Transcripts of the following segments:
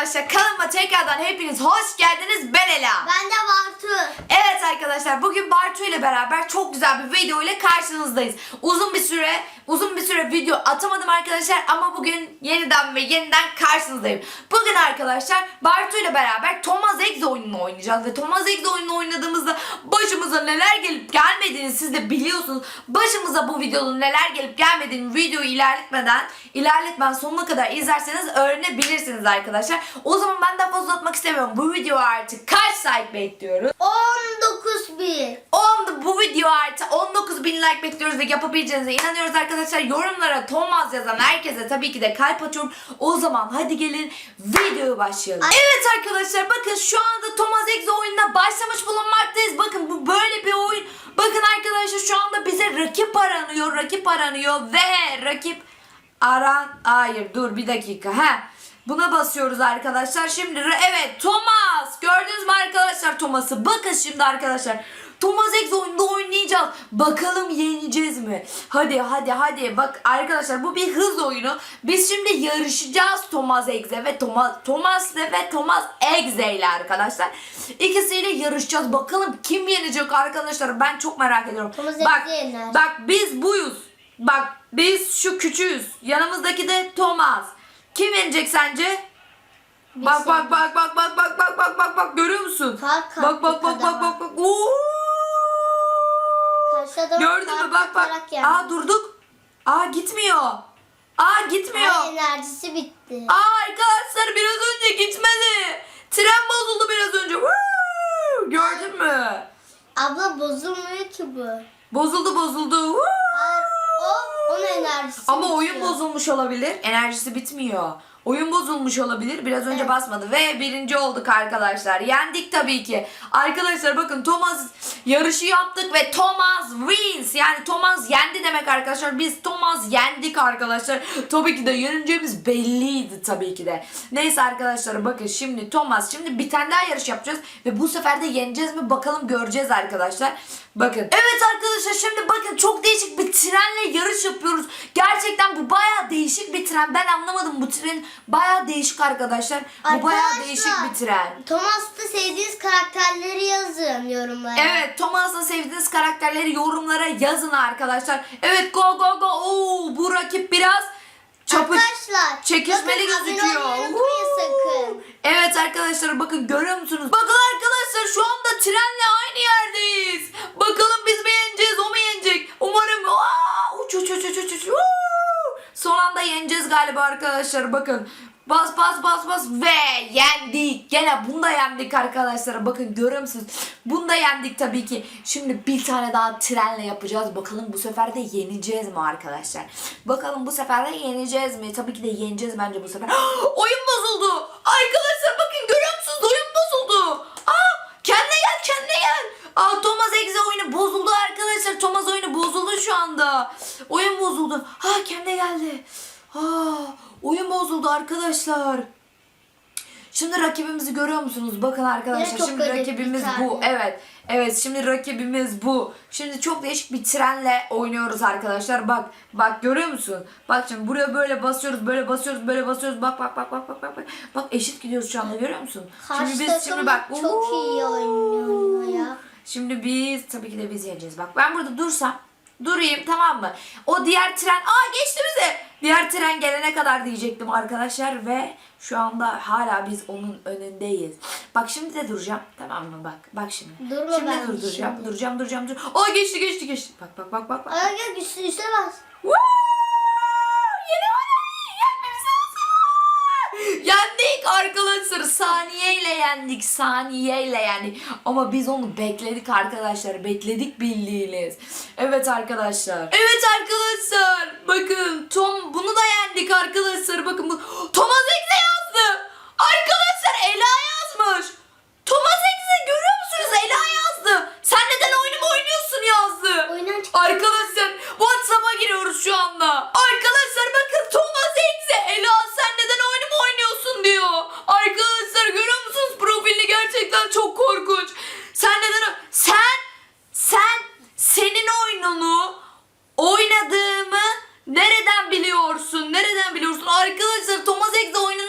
arkadaşlar kanalıma tekrardan hepiniz hoş geldiniz. Ben Ela. Ben de Bartu. Evet arkadaşlar bugün Bartu ile beraber çok güzel bir video ile karşınızdayız. Uzun bir süre uzun bir süre video atamadım arkadaşlar ama bugün yeniden ve yeniden karşınızdayım. Bugün arkadaşlar Bartu ile beraber Thomas Eggs oyununu oynayacağız ve Thomas Eggs oyununu oynadığımızda başımıza neler gelip gelmediğini siz de biliyorsunuz. Başımıza bu videonun neler gelip gelmediğini videoyu ilerletmeden ilerletmeden sonuna kadar izlerseniz öğrenebilirsiniz arkadaşlar. O zaman ben daha fazla uzatmak istemiyorum. Bu video artık kaç like bekliyoruz? 19 bir. 10 bu video artı 19 bin like bekliyoruz ve yapabileceğinize inanıyoruz arkadaşlar. Yorumlara Thomas yazan herkese tabii ki de kalp atıyorum. O zaman hadi gelin videoya başlayalım. Evet arkadaşlar bakın şu anda Thomas Eggs oyununa başlamış bulunmaktayız. Bakın bu böyle bir oyun. Bakın arkadaşlar şu anda bize rakip aranıyor. Rakip aranıyor ve rakip aran... Hayır dur bir dakika. He. Buna basıyoruz arkadaşlar. Şimdi evet Thomas. Gördünüz mü arkadaşlar Thomas'ı? Bakın şimdi arkadaşlar. Thomas X oyununda oynayacağız. Bakalım yeneceğiz mi? Hadi hadi hadi. Bak arkadaşlar bu bir hız oyunu. Biz şimdi yarışacağız Thomas X'e ve Thomas Thomas'le ve Thomas X'e ile arkadaşlar. İkisiyle yarışacağız. Bakalım kim yenecek arkadaşlar? Ben çok merak ediyorum. Thomas bak, yener. bak biz buyuz. Bak biz şu küçüğüz. Yanımızdaki de Thomas. Kim yenecek sence? Bak Biz bak bak bak bak bak bak bak bak bak görüyor musun? Kalk, kalk, bak bak bak bak bak bak. Oo! Gördün mü bak bak. yendi. Aa durduk. Aa gitmiyor. Aa gitmiyor. Ay, enerjisi bitti. Aa arkadaşlar biraz önce gitmedi. Tren bozuldu biraz önce. Woo! Gördün mü? Abla bozulmuyor ki bu. Bozuldu bozuldu. Woo! Ay, o onun enerjisi Ama bitiyor. oyun bozulmuş olabilir. Enerjisi bitmiyor. Oyun bozulmuş olabilir. Biraz önce basmadı ve birinci olduk arkadaşlar. Yendik tabii ki. Arkadaşlar bakın Thomas yarışı yaptık ve Thomas wins. Yani Thomas yendi demek arkadaşlar. Biz Thomas yendik arkadaşlar. Tabii ki de yeneceğimiz belliydi tabii ki de. Neyse arkadaşlar bakın şimdi Thomas şimdi bir tane daha yarış yapacağız ve bu sefer de yeneceğiz mi bakalım göreceğiz arkadaşlar. Bakın. Evet arkadaşlar şimdi bakın çok değişik bir trenle yarış yapıyoruz. Gerçekten bu baya değişik bir tren. Ben anlamadım bu tren baya değişik arkadaşlar. Bu baya Arkadaşlar, değişik bir tren. Thomas'ta sevdiğiniz karakterleri yazın yorumlara. Evet Thomas'la sevdiğiniz karakterleri yorumlara yazın arkadaşlar. Evet go go go. Oo, bu rakip biraz çapış. Arkadaşlar Çekişmeli bakın, abone gözüküyor. olmayı unutmayın sakın. Evet arkadaşlar bakın görüyor musunuz? Bakın arkadaşlar şu anda trenle aynı yerdeyiz. Bakalım biz mi yeneceğiz o mu yenecek? Umarım Aa, uç uç uç uç uç uç. Woo! Son anda yeneceğiz galiba arkadaşlar bakın. Bas bas bas bas ve yendik. Gene bunda yendik arkadaşlar. Bakın görüyor musunuz? Bunda yendik tabii ki. Şimdi bir tane daha trenle yapacağız. Bakalım bu sefer de yeneceğiz mi arkadaşlar? Bakalım bu sefer de yeneceğiz mi? Tabii ki de yeneceğiz bence bu sefer. Oyun bozuldu. Arkadaşlar bakın görüyor musunuz? Oyun bozuldu. Aa, kendine gel kendine gel. Aa, Thomas Exe oyunu bozuldu arkadaşlar. Thomas oyunu bozuldu şu anda. Oyun bozuldu. Ha kendine geldi. Aa, oyun bozuldu arkadaşlar. Şimdi rakibimizi görüyor musunuz? Bakın arkadaşlar Yine şimdi rakibimiz bu. Evet. Evet şimdi rakibimiz bu. Şimdi çok değişik bir trenle oynuyoruz arkadaşlar. Bak bak görüyor musun? Bak şimdi buraya böyle basıyoruz, böyle basıyoruz, böyle basıyoruz. Bak bak bak bak bak bak. Bak, eşit gidiyoruz şu anda görüyor musun? Karşı şimdi biz şimdi bak. çok iyi oynuyor ya. Şimdi biz tabii ki de biz yeneceğiz. Bak ben burada dursam durayım tamam mı? O diğer tren aa geçti bizi. Diğer tren gelene kadar diyecektim arkadaşlar ve şu anda hala biz onun önündeyiz. Bak şimdi de duracağım tamam mı bak. Bak şimdi. Durma şimdi ben durduracağım. şimdi. Duracağım duracağım dur. Aa geçti geçti geçti. Bak bak bak bak. bak. Ay üstüne, üstüne bas. Woo! Arkadaşlar. Saniyeyle yendik. Saniyeyle yendik. Ama biz onu bekledik arkadaşlar. Bekledik bildiğiniz. Evet arkadaşlar. Evet arkadaşlar. Bakın Tom bunu da yendik arkadaşlar. Bakın bu Thomas Exe yazdı. Arkadaşlar Ela yazmış. Thomas Exe görüyor musunuz? Ela yazdı. Sen neden oyunumu oynuyorsun yazdı. Oyundan çık. Arkadaşlar WhatsApp'a giriyoruz şu anda. Arkadaşlar bakın Thomas Exe Ela sen neden oyunumu oynuyorsun diyor. Arkadaşlar görüyor musunuz profilini gerçekten çok korkunç. Sen neden o- sen sen senin oyununu oynadığımı nereden biliyorsun? Nereden biliyorsun? Arkadaşlar Thomas Exe oyunu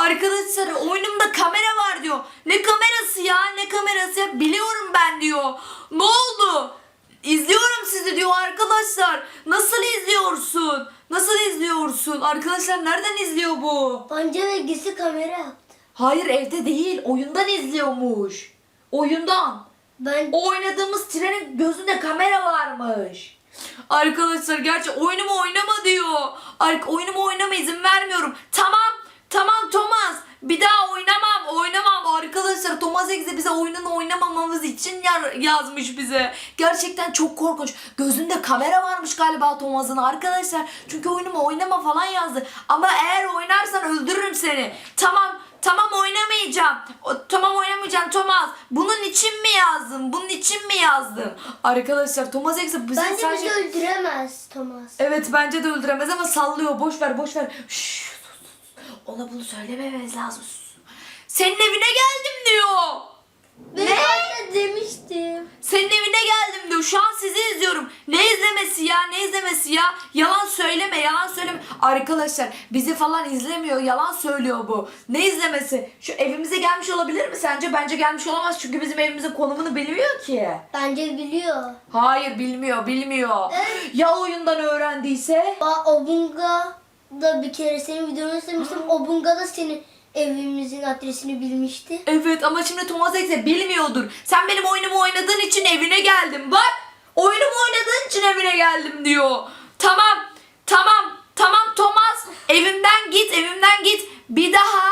Arkadaşlar oyunumda kamera var diyor. Ne kamerası ya ne kamerası ya biliyorum ben diyor. Ne oldu? İzliyorum sizi diyor arkadaşlar. Nasıl izliyorsun? Nasıl izliyorsun? Arkadaşlar nereden izliyor bu? De gizli kamera yaptı. Hayır evde değil oyundan izliyormuş. Oyundan. Ben O oynadığımız trenin gözünde kamera varmış. Arkadaşlar gerçi oyunumu oynama diyor. Ar- oyunumu oynama izin vermiyorum. Tamam tamam Thomas bir daha oynamam oynamam arkadaşlar Thomas Egze bize oyununu oynamamamız için yar- yazmış bize. Gerçekten çok korkunç. Gözünde kamera varmış galiba Thomas'ın arkadaşlar. Çünkü oyunumu oynama falan yazdı. Ama eğer oynarsan öldürürüm seni. Tamam Tamam oynamayacağım. O, tamam oynamayacağım Thomas. Bunun için mi yazdın? Bunun için mi yazdın? Arkadaşlar Thomas Egze bize bence sadece... bizi öldüremez Thomas. Evet bence de öldüremez ama sallıyor. Boş ver boş ver. Şşş. Ona bunu söylemememiz lazım. Senin evine geldim diyor. Ben zaten demiştim. Senin evine geldim diyor. Şu an sizi izliyorum. Ne izlemesi ya? Ne izlemesi ya? Yalan söyleme, yalan söyleme. Arkadaşlar bizi falan izlemiyor. Yalan söylüyor bu. Ne izlemesi? Şu evimize gelmiş olabilir mi sence? Bence gelmiş olamaz çünkü bizim evimizin konumunu bilmiyor ki. Bence biliyor. Hayır bilmiyor, bilmiyor. Evet. Ya oyundan öğrendiyse? Ba Obunga da bir kere senin videonu izlemiştim. Obunga da senin evimizin adresini bilmişti. Evet ama şimdi Thomas Ekse bilmiyordur. Sen benim oyunumu oynadığın için evine geldim. Bak oyunumu oynadığın için evine geldim diyor. Tamam tamam tamam Thomas evimden git evimden git. Bir daha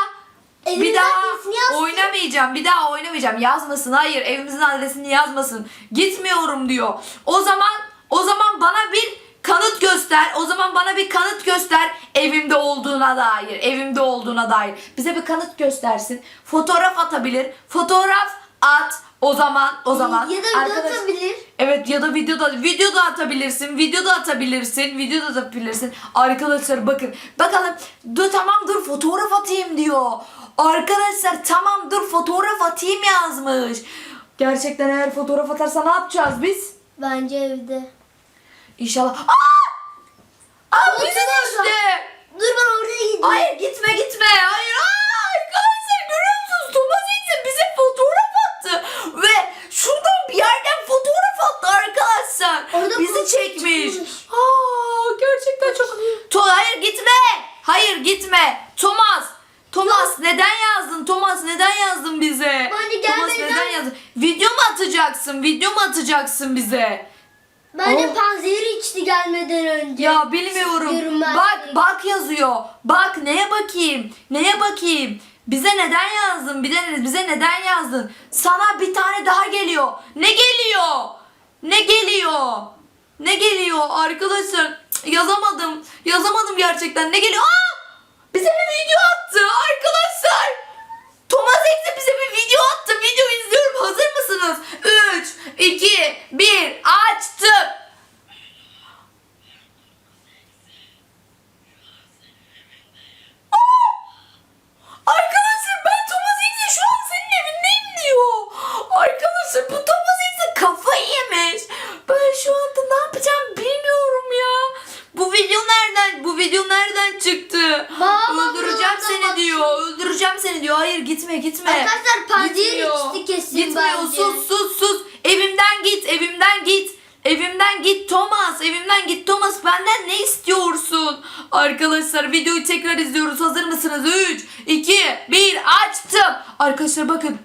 bir Evimizin daha yazsın. oynamayacağım. Bir daha oynamayacağım. Yazmasın. Hayır, evimizin adresini yazmasın. Gitmiyorum diyor. O zaman o zaman bana bir kanıt göster. O zaman bana bir kanıt göster evimde olduğuna dair. Evimde olduğuna dair. Bize bir kanıt göstersin. Fotoğraf atabilir. Fotoğraf at. O zaman o zaman Ya da video arkadaş- atabilir. Evet ya da videoda video da atabilirsin. Video da atabilirsin. Video da atabilirsin. Arkadaşlar bakın. Bakalım. Dur tamam dur fotoğraf atayım diyor. Arkadaşlar tamam dur fotoğraf atayım yazmış. Gerçekten eğer fotoğraf atarsa ne yapacağız biz? Bence evde. İnşallah. Aa! Aa orada. düştü. Dur ben oraya gideyim. Hayır gitme gitme. Hayır. Aa, arkadaşlar görüyor musunuz? Thomas Edison bize fotoğraf attı. Ve şuradan bir yerden fotoğraf attı arkadaşlar. Orada bizi çekmiş. çıkmış. Aa, gerçekten çok... To hayır gitme. Hayır gitme. Thomas. Thomas neden yazdın? Thomas neden yazdın bize? Bence Thomas neden yazdın? Video mu atacaksın? Video mu atacaksın bize? Bence Oh. panzehiri içti gelmeden önce. Ya bilmiyorum. Ben Bak bak yazıyor. Bak neye bakayım? Neye bakayım? Bize neden yazdın? Bize, bize neden yazdın? Sana bir tane daha geliyor. Ne geliyor? Ne geliyor? Ne geliyor arkadaşlar? Cık, Yazamadım. Yazamadım gerçekten. Ne geliyor? Aa! Bize bir video attı arkadaşlar. Thomas Ekse bize bir video attı. Hazır mısınız? 3, 2, 1. Açtım. Arkadaşlar ben Thomas X'e şu an senin evindeyim diyor. Arkadaşlar bu Thomas X'e kafayı yemiş. Ben şu anda ne yapacağım bilmiyorum ya. Bu video nereden? Bu video nereden çıktı? Baba, öldüreceğim buradan seni bak. diyor. Seni diyor. Hayır gitme gitme. Arkadaşlar panzehir Gitmiyor. içti kesin Gitmiyor bence. sus sus sus. Evimden git evimden git. Evimden git Thomas. Evimden git Thomas. Benden ne istiyorsun? Arkadaşlar videoyu tekrar izliyoruz. Hazır mısınız? 3, 2, 1 açtım. Arkadaşlar bakın.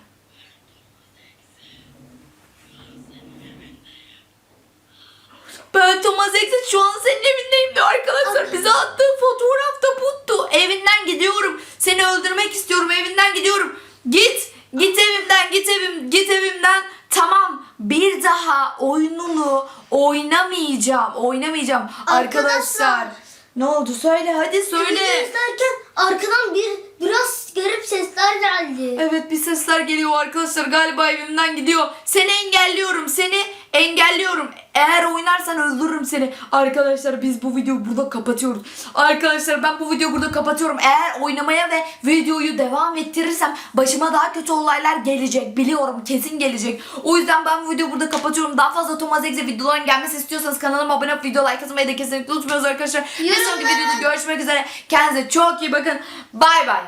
Ben Thomas Exit şu an senin evindeyim diyor arkadaşlar. Bize attığı fotoğraf da buttu. Evinden gidiyorum. Seni öldürmek istiyorum. Evinden gidiyorum. Git. Git evimden. Git evim. Git evimden. Tamam. Bir daha oyununu oynamayacağım. Oynamayacağım. Arkadaşlar. Arkadaşlar. Ne oldu? Söyle hadi söyle. Video izlerken arkadan bir biraz garip sesler geldi. Evet bir sesler geliyor arkadaşlar galiba evimden gidiyor. Seni engelliyorum seni engelliyorum. Eğer oynarsan öldürürüm seni. Arkadaşlar biz bu videoyu burada kapatıyoruz. Arkadaşlar ben bu videoyu burada kapatıyorum. Eğer oynamaya ve videoyu devam ettirirsem başıma daha kötü olaylar gelecek. Biliyorum kesin gelecek. O yüzden ben bu videoyu burada kapatıyorum. Daha fazla Thomas Egze videoların gelmesi istiyorsanız kanalıma abone olup video like atmayı da kesinlikle unutmuyoruz arkadaşlar. Bir sonraki videoda görüşmek üzere. Kendinize çok iyi bakın. Bay bay.